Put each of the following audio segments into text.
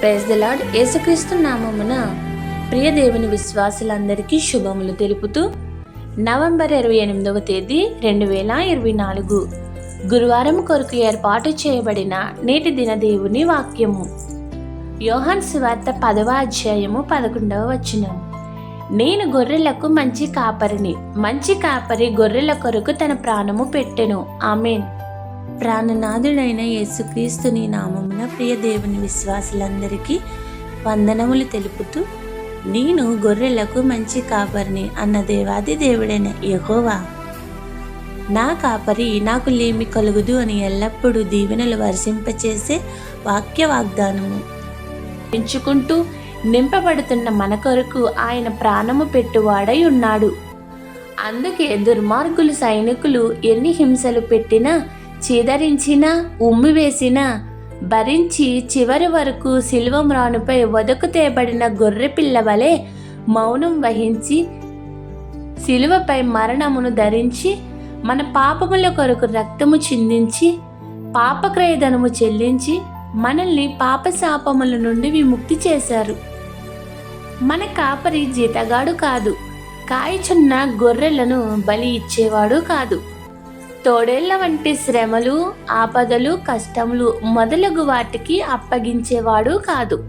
Praise the lord యేసుక్రీస్తు నామమున ప్రియ దేవుని విశ్వాసులందరికీ శుభములు తెలుపుతూ నవంబర్ ఇరవై ఎనిమిదవ తేదీ రెండు వేల ఇరవై నాలుగు గురువారం కొరకు ఏర్పాటు చేయబడిన నేటి దిన దేవుని వాక్యము. యోహన్ శివార్త పదవ అధ్యాయము పదకొండవ వచనం. నేను గొర్రెలకు మంచి కాపరిని మంచి కాపరి గొర్రెల కొరకు తన ప్రాణము పెట్టెను. ఆమెన్. ప్రాణనాథుడైన యేసుక్రీస్తుని నామమున ప్రియ దేవుని విశ్వాసులందరికీ వందనములు తెలుపుతూ నేను గొర్రెలకు మంచి కాపరిని అన్న దేవాది దేవుడైన యహోవా. నా కాపరి నాకు లేమి కలుగుదు అని ఎల్లప్పుడూ దీవెనలు వర్షింపచేసే వాక్య వాగ్దానము ఎంచుకుంటూ నింపబడుతున్న మన కొరకు ఆయన ప్రాణము పెట్టువాడై ఉన్నాడు. అందుకే దుర్మార్గులు సైనికులు ఎన్ని హింసలు పెట్టినా చిదరించినా ఉమ్మివేసినా భరించి చివరి వరకు శిల్వమ్రానుపై వదకు తేబడిన గొర్రె పిల్ల వలె మౌనం వహించి శిలువపై మరణమును ధరించి మన పాపముల కొరకు రక్తము చిందించి పాపక్రయధనము చెల్లించి మనల్ని పాపశాపముల నుండి విముక్తి చేశారు. మన కాపరి జీతగాడు కాదు. కాయచున్న గొర్రెలను బలి ఇచ్చేవాడు కాదు. తోడేళ్ళ వంటి శ్రమలు ఆపదలు కష్టములు మొదలగు వాటికి అప్పగించేవాడు కాదు.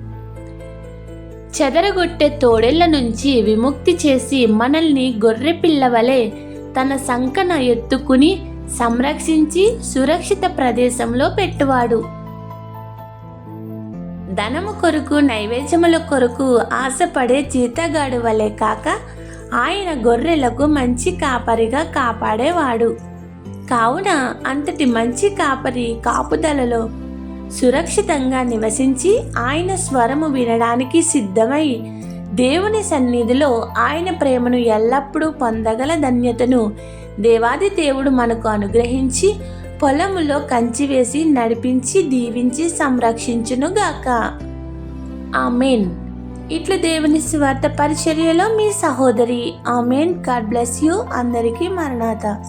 చెదరగొట్టే తోడేళ్ళ నుంచి విముక్తి చేసి మనల్ని గొర్రె పిల్ల వలె తన సంకన ఎత్తుకుని సంరక్షించి సురక్షిత ప్రదేశంలో పెట్టువాడు. ధనము కొరకు నైవేద్యముల కొరకు ఆశపడే జీతగాడు వలె కాక ఆయన గొర్రెలకు మంచి కాపరిగా కాపాడేవాడు. కావున అంతటి మంచి కాపరి కాపుదలలో సురక్షితంగా నివసించి ఆయన స్వరము వినడానికి సిద్ధమై దేవుని సన్నిధిలో ఆయన ప్రేమను ఎల్లప్పుడూ పొందగల ధన్యతను దేవాది దేవుడు మనకు అనుగ్రహించి పొలములో కంచి వేసి నడిపించి దీవించి సంరక్షించునుగాక. ఆమెన్. ఇట్లు దేవుని స్వార్థ పరిచర్యలో మీ సహోదరి ఆమెన్. God bless you. అందరికీ మరణాత.